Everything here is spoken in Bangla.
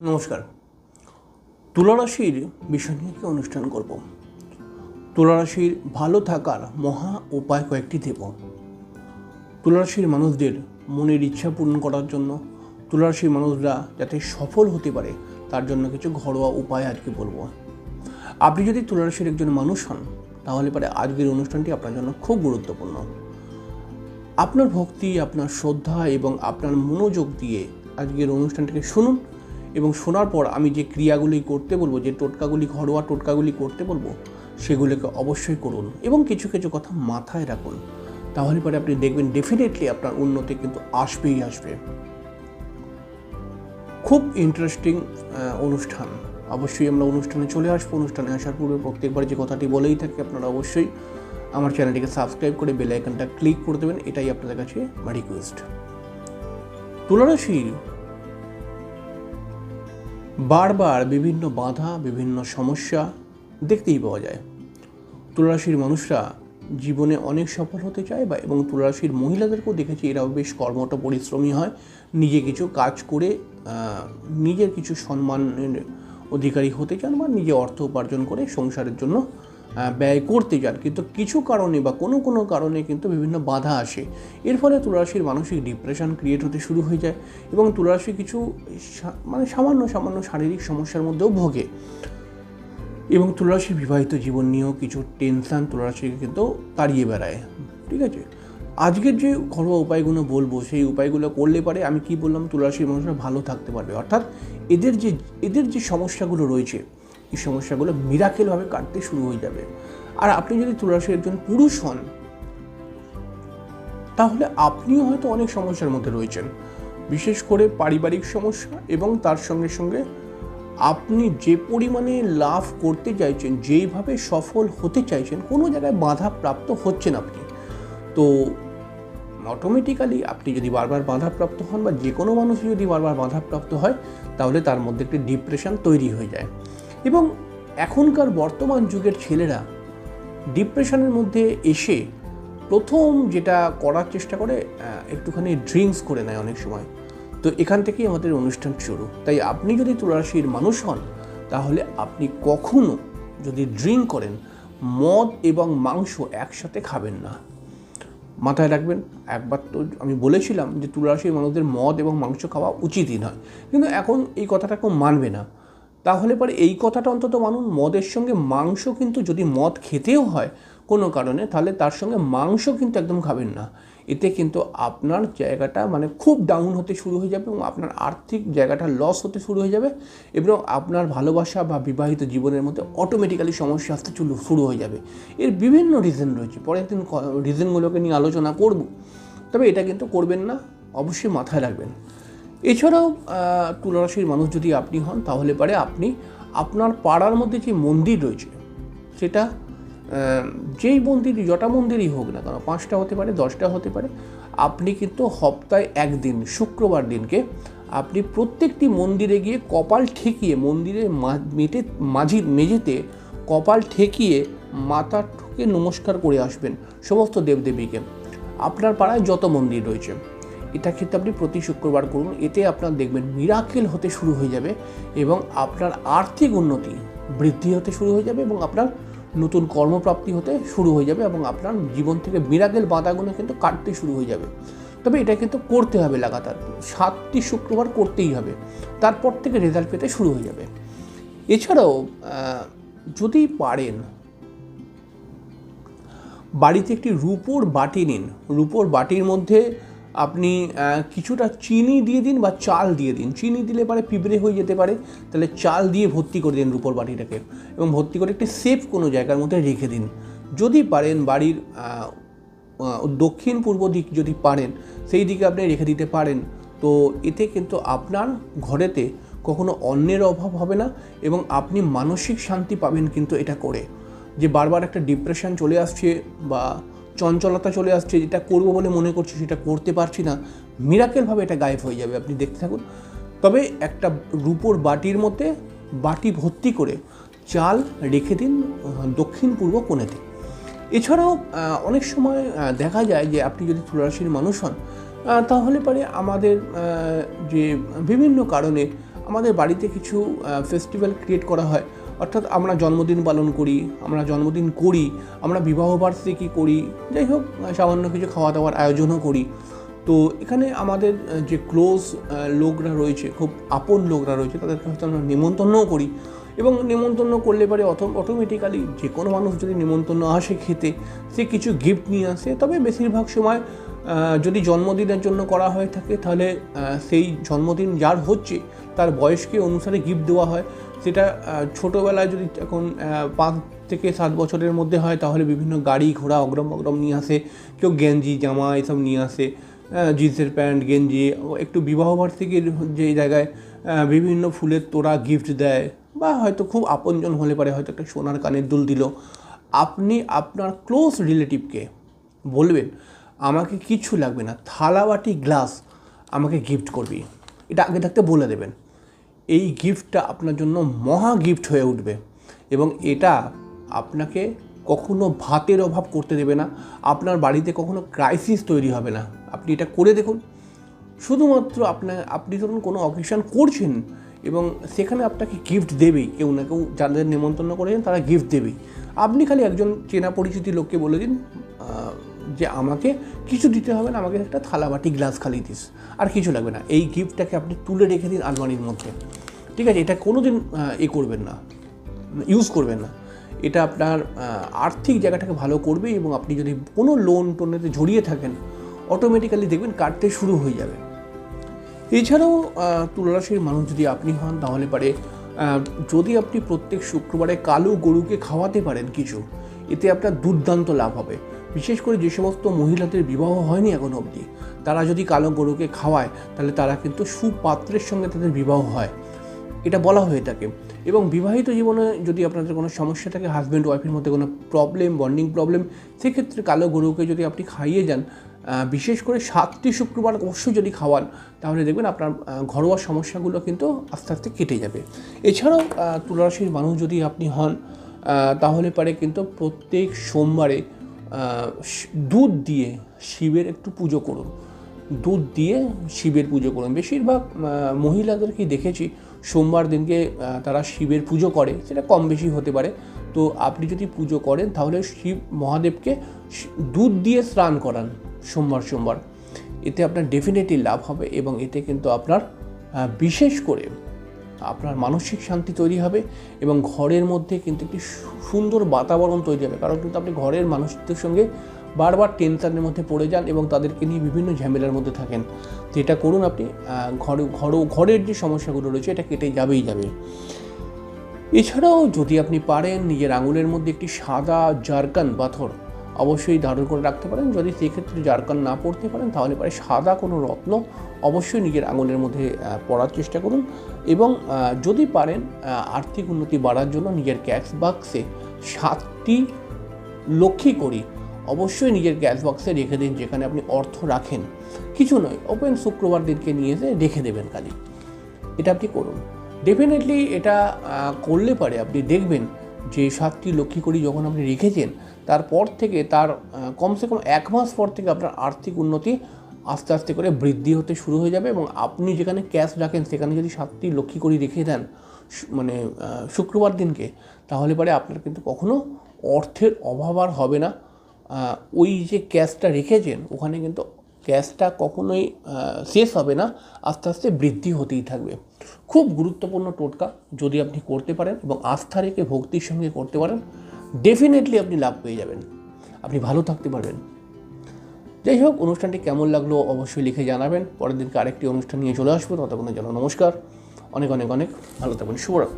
নমস্কার। তুলারাশির বিষয় নিয়ে অনুষ্ঠান করব? তুলারাশির ভালো থাকার মহা উপায় কয়েকটি দেব। তুলারাশির মানুষদের মনের ইচ্ছা পূরণ করার জন্য তুলারাশির মানুষরা যাতে সফল হতে পারে, তার জন্য কিছু ঘরোয়া উপায় আজকে বলব। আপনি যদি তুলারাশির একজন মানুষ হন, তাহলে পরে আজকের অনুষ্ঠানটি আপনার জন্য খুব গুরুত্বপূর্ণ। আপনার ভক্তি, আপনার শ্রদ্ধা এবং আপনার মনোযোগ দিয়ে আজকের অনুষ্ঠানটিকে শুনুন। এবং শোনার পর আমি যে ক্রিয়াগুলি করতে বলব, যে টোটকাগুলি, ঘরোয়া টোটকাগুলি করতে বলব, সেগুলোকে অবশ্যই করুন এবং কিছু কিছু কথা মাথায় রাখুন। তাহলে পরে আপনি দেখবেন ডেফিনেটলি আপনার উন্নতি কিন্তু আসবেই আসবে। খুব ইন্টারেস্টিং অনুষ্ঠান। অবশ্যই আমরা অনুষ্ঠানে চলে আসব। অনুষ্ঠানে আসার পূর্বে প্রত্যেকবার যে কথাটি বলেই থাকি আপনারা অবশ্যই আমার চ্যানেলটিকে সাবস্ক্রাইব করে বেল আইকনটা ক্লিক করে দেবেন। এটাই আপনাদের কাছে রিকোয়েস্ট তুলারাশি বারবার বিভিন্ন বাধা, বিভিন্ন সমস্যা দেখতেই পাওয়া যায়। তুলারাশির মানুষরা জীবনে অনেক সফল হতে চায় বা এবং তুলারাশির মহিলাদেরকেও দেখেছি এরাও বেশ কর্মঠ পরিশ্রমী হয়। নিজে কিছু কাজ করে নিজের কিছু সম্মানের অধিকারী হতে চান বা নিজে অর্থ উপার্জন করে সংসারের জন্য ব্যয় করতে চান কিন্তু কিছু কারণে বা কোনো কোনো কারণে কিন্তু বিভিন্ন বাধা আসে। এর ফলে তুলারাশির মানসিক ডিপ্রেশন ক্রিয়েট হতে শুরু হয়ে যায় এবং তুলারাশি কিছু মানে সামান্য সামান্য শারীরিক সমস্যার মধ্যেও ভোগে। এবং তুলারাশির বিবাহিত জীবন নিয়েও কিছু টেনশান তুলারাশিকে কিন্তু তাড়িয়ে বেড়ায়, ঠিক আছে? আজকের যে ঘরোয়া উপায়গুলো বলব, সেই উপায়গুলো করলে পারে আমি কি বললাম, তুলারাশির মানুষরা ভালো থাকতে পারবে। অর্থাৎ এদের যে এদের যে সমস্যাগুলো রয়েছে এই সমস্যাগুলো মিরাকেলভাবে কাটতে শুরু হয়ে যাবে। আর আপনি যদি তুলারাশির একজন পুরুষ হন, তাহলে আপনিও হয়তো অনেক সমস্যার মধ্যে রয়েছেন। বিশেষ করে পারিবারিক সমস্যা এবং তার সঙ্গে সঙ্গে আপনি যে পরিমাণে লাভ করতে চাইছেন, যেইভাবে সফল হতে চাইছেন, কোনো জায়গায় বাধা প্রাপ্ত হচ্ছেন আপনি। তো অটোমেটিক্যালি আপনি যদি বারবার বাধাপ্রাপ্ত হন বা যে কোনো মানুষই যদি বারবার বাধাপ্রাপ্ত হয়, তাহলে তার মধ্যে একটি ডিপ্রেশন তৈরি হয়ে যায়। এবং এখনকার বর্তমান যুগের ছেলেরা ডিপ্রেশনের মধ্যে এসে প্রথম যেটা করার চেষ্টা করে একটুখানি ড্রিঙ্কস করে নেয় অনেক সময়। তো এখান থেকেই আমাদের অনুষ্ঠান শুরু। তাই আপনি যদি তুলারাশির মানুষ হন, তাহলে আপনি কখনো যদি ড্রিঙ্ক করেন, মদ এবং মাংস একসাথে খাবেন না। মাথায় রাখবেন, একবার তো আমি বলেছিলাম যে তুলারাশির মানুষদের মদ এবং মাংস খাওয়া উচিতই নয়। কিন্তু এখন এই কথাটা কেউ মানবে না। তাহলে পরে এই কথাটা অন্তত মানুন মদের সঙ্গে মাংস কিন্তু যদি মদ খেতেও হয় কোনো কারণে, তাহলে তার সঙ্গে মাংস কিন্তু একদম খাবেন না। এতে কিন্তু আপনার জায়গাটা মানে খুব ডাউন হতে শুরু হয়ে যাবে এবং আপনার আর্থিক জায়গাটা লস হতে শুরু হয়ে যাবে এবং আপনার ভালোবাসা বা বিবাহিত জীবনের মধ্যে অটোমেটিক্যালি সমস্যা আসতে শুরু হয়ে যাবে। এর বিভিন্ন রিজন রয়েছে। পরের দিন রিজনগুলোকে নিয়ে আলোচনা করব। তবে এটা কিন্তু করবেন না, অবশ্যই মাথায় রাখবেন। এছাড়াও তুলারাশির মানুষ যদি আপনি হন, তাহলে পারে আপনি আপনার পাড়ার মধ্যে যে মন্দির রয়েছে, সেটা যেই মন্দির যটা মন্দিরই হোক না কেন, পাঁচটা হতে পারে, দশটা হতে পারে, আপনি কিন্তু সপ্তাহে একদিন, শুক্রবার দিনকে, আপনি প্রত্যেকটি মন্দিরে গিয়ে কপাল ঠেকিয়ে মন্দিরের মা- মেটে মাঝি মেঝেতে কপাল ঠেকিয়ে মাথা ঠুকে নমস্কার করে আসবেন সমস্ত দেবদেবীকে। আপনার পাড়ায় যত মন্দির রয়েছে এটা কিন্তু আপনি প্রতি শুক্রবার করুন। এতে আপনার দেখবেন মিরাকেল হতে শুরু হয়ে যাবে এবং আপনার আর্থিক উন্নতি বৃদ্ধি হতে শুরু হয়ে যাবে এবং আপনার নতুন কর্মপ্রাপ্তি হতে শুরু হয়ে যাবে এবং আপনার জীবন থেকে মিরাকেল বাধাগুলো কিন্তু কাটতে শুরু হয়ে যাবে। তবে এটা কিন্তু করতে হবে লাগাতার। সাতটি শুক্রবার করতেই হবে। তারপর থেকে রেজাল্ট পেতে শুরু হয়ে যাবে। এছাড়াও যদি পারেন, বাড়িতে একটি রূপোর বাটি নিন। রূপোর বাটির মধ্যে আপনি কিছুটা চিনি দিয়ে দিন বা চাল দিয়ে দিন। চিনি দিলে পারে পিঁপড়ে হয়ে যেতে পারে, তাহলে চাল দিয়ে ভর্তি করে দিন রূপোর বাটিটাকে এবং ভর্তি করে একটি সেফ কোনো জায়গার মধ্যে রেখে দিন। যদি পারেন বাড়ির দক্ষিণ পূর্ব দিক যদি পারেন, সেই দিকে আপনি রেখে দিতে পারেন। তো এতে কিন্তু আপনার ঘরেতে কখনো অন্যের অভাব হবে না এবং আপনি মানসিক শান্তি পাবেন কিন্তু এটা করে। যে বারবার একটা ডিপ্রেশন চলে আসছে বা চঞ্চলতা চলে আসছে, যেটা করব বলে মনে করছি, সেটা করতে পারছি না। মিরাকেলভাবে এটা গায়েব হয়ে যাবে, আপনি দেখতে থাকুন। তবে একটা রূপোর বাটির মধ্যে বাটি ভর্তি করে চাল রেখে দিন দক্ষিণ পূর্ব কোণেতে। এছাড়াও অনেক সময় দেখা যায় যে আপনি যদি তুলারাশির মানুষ হন তাহলে পরে আমাদের যে বিভিন্ন কারণে আমাদের বাড়িতে কিছু ফেস্টিভ্যাল ক্রিয়েট করা হয়। অর্থাৎ আমরা জন্মদিন পালন করি, আমরা জন্মদিন করি, আমরা বিবাহবার্ষিকী করি, যাই হোক সামান্য কিছু খাওয়া দাওয়ার আয়োজনও করি। তো এখানে আমাদের যে ক্লোজ লোকরা রয়েছে, খুব আপন লোকরা রয়েছে, তাদেরকে হয়তো আমরা নিমন্ত্রণও করি। এবং নিমন্ত্রণ করলে পরে অটোমেটিক্যালি যে কোনো মানুষ যদি নিমন্ত্রণ আসে খেতে, সে কিছু গিফট নিয়ে আসে। তবে বেশিরভাগ সময় যদি জন্মদিনের জন্য করা হয়ে থাকে, তাহলে সেই জন্মদিন যার হচ্ছে তার বয়সকে অনুসারে গিফট দেওয়া হয়। সেটা ছোটোবেলায় যদি এখন পাঁচ থেকে সাত বছরের মধ্যে হয়, তাহলে বিভিন্ন গাড়ি ঘোড়া অগ্রম অগ্রম নিয়ে আসে। কেউ গেঞ্জি, জামা এসব নিয়ে আসে। জিন্সের প্যান্ট, গেঞ্জি একটু বিবাহবার্ষিকীর যে জায়গায় বিভিন্ন ফুলের তোড়া গিফট দেয়। বা হয়তো খুব আপনজন হলে পারে, হয়তো একটা সোনার কানের দুল দিল। আপনি আপনার ক্লোজ রিলেটিভকে বলবেন, আমাকে কিছু লাগবে না থালা বাটি গ্লাস আমাকে গিফট করবি। এটা আগে থাকতে বলে দেবেন। এই গিফটটা আপনার জন্য মহা গিফট হয়ে উঠবে। এবং এটা আপনাকে কখনো ভাতের অভাব করতে দেবে না। আপনার বাড়িতে কখনো ক্রাইসিস তৈরি হবে না। আপনি এটা করে দেখুন। শুধুমাত্র আপনার আপনি ধরুন কোনো অকেশন করছেন এবং সেখানে আপনাকে গিফট দেবেই। কেউ না কেউ যাদের নেমন্তন্ন করেছেন তারা গিফট দেবেই। আপনি খালি একজন চেনা পরিচিতি লোককে বলে দিন যে আমাকে কিছু দিতে হবে না, আমাকে একটা থালা বাটি গ্লাস খালি দিস। আর কিছু লাগবে না। এই গিফটটাকে আপনি তুলে রেখে দিন আলমারির মধ্যে। ঠিক আছে? এটা কোনো দিন এ করবেন না। ইউজ করবেন না। এটা আপনার আর্থিক জায়গাটাকে ভালো করবে এবং আপনি যদি কোনো লোন টোনেতে জড়িয়ে থাকেন অটোমেটিক্যালি দেখবেন কাটতে শুরু হয়ে যাবে। এছাড়াও তুলারাশির মানুষ যদি আপনি হন, তাহলে পারে যদি আপনি প্রত্যেক শুক্রবারে কালো গরুকে খাওয়াতে পারেন কিছু, এতে আপনার দুর্দান্ত লাভ হবে। বিশেষ করে যে সমস্ত মহিলাদের বিবাহ হয়নি এখন অবধি, তারা যদি কালো গরুকে খাওয়ায়, তাহলে তারা কিন্তু সুপাত্রের সঙ্গে তাদের বিবাহ হয়। এটা বলা হয়ে থাকে। এবং বিবাহিত জীবনে যদি আপনাদের কোনো সমস্যা থাকে হাজব্যান্ড ওয়াইফের মধ্যে কোনো প্রবলেম বন্ডিং প্রবলেম সেক্ষেত্রে কালো গরুকে যদি আপনি খাইয়ে যান বিশেষ করে সাতটি শুক্রবার অবশ্যই যদি খাওয়ান, তাহলে দেখবেন আপনার ঘরোয়া সমস্যাগুলো কিন্তু আস্তে আস্তে কেটে যাবে। এছাড়াও তুলারাশির মানুষ যদি আপনি হন তাহলে পারে কিন্তু প্রত্যেক সোমবারে দুধ দিয়ে শিবের একটু পুজো করুন। দুধ দিয়ে শিবের পুজো করুন। বেশিরভাগ মহিলাদেরকে দেখেছি, সোমবার দিনকে তারা শিবের পুজো করে, সেটা কম বেশি হতে পারে। তো আপনি যদি পুজো করেন, তাহলে শিব মহাদেবকে দুধ দিয়ে স্নান করান সোমবার সোমবার। এতে আপনার ডেফিনেটলি লাভ হবে এবং এতে কিন্তু আপনার বিশেষ করে আপনার মানসিক শান্তি তৈরি হবে এবং ঘরের মধ্যে কিন্তু একটি সুন্দর বাতাবরণ তৈরি হবে। কারণ কিন্তু আপনি ঘরের মানুষদের সঙ্গে বারবার টেনশনের মধ্যে পড়ে যান এবং তাদেরকে নিয়ে বিভিন্ন ঝামেলার মধ্যে থাকেন। তো এটা করুন আপনি ঘরে, ঘর, ঘরের যে সমস্যাগুলো রয়েছে এটা কেটে যাবেই যাবে। এছাড়াও যদি আপনি পারেন নিজের আঙুলের মধ্যে একটি সাদা জারকান পাথর অবশ্যই ধারণ করে রাখতে পারেন। যদি সেক্ষেত্রে জারকান না পড়তে পারেন, তাহলে পরে সাদা কোনো রত্ন অবশ্যই নিজের আঙুলের মধ্যে পড়ার চেষ্টা করুন এবং যদি পারেন আর্থিক উন্নতি বাড়ার জন্য নিজের ক্যাশ বাক্সে সাতটি লক্ষ্মী করি অবশ্যই নিজের ক্যাশ বক্সে রেখে দিন, যেখানে আপনি অর্থ রাখেন। কিছু নয়, ওপেন শুক্রবার দিনকে নিয়ে এসে রেখে দেবেন খালি। এটা আপনি করুন। ডেফিনেটলি এটা করলে পারে। আপনি দেখবেন যে সাতটি লক্ষ্মী করি যখন আপনি রেখেছেন, তারপর থেকে তার কমসে কম এক মাস পর থেকে আপনার আর্থিক উন্নতি আস্তে আস্তে করে বৃদ্ধি হতে শুরু হয়ে যাবে এবং আপনি যেখানে ক্যাশ রাখেন, সেখানে যদি সাতটি লক্ষ্মী করি রেখে দেন মানে শুক্রবার দিনকে, তাহলে পরে আপনার কিন্তু কখনো অর্থের অভাব আর হবে না। ওই যে ক্যাশটা রেখেছেন, ওখানে কিন্তু গ্যাসটা কখনোই শেষ হবে না, আস্তে আস্তে বৃদ্ধি হতেই থাকবে। খুব গুরুত্বপূর্ণ টোটকা যদি আপনি করতে পারেন এবং আস্থা রেখে ভক্তির সঙ্গে করতে পারেন ডেফিনেটলি আপনি লাভ পেয়ে যাবেন। আপনি ভালো থাকতে পারবেন। যাই হোক, অনুষ্ঠানটি কেমন লাগল অবশ্যই লিখে জানাবেন। পরের দিনকে আরেকটি অনুষ্ঠান নিয়ে চলে আসব। ততক্ষণের জন্য নমস্কার। অনেক অনেক অনেক ভালো থাকবেন। শুভরাত্রি।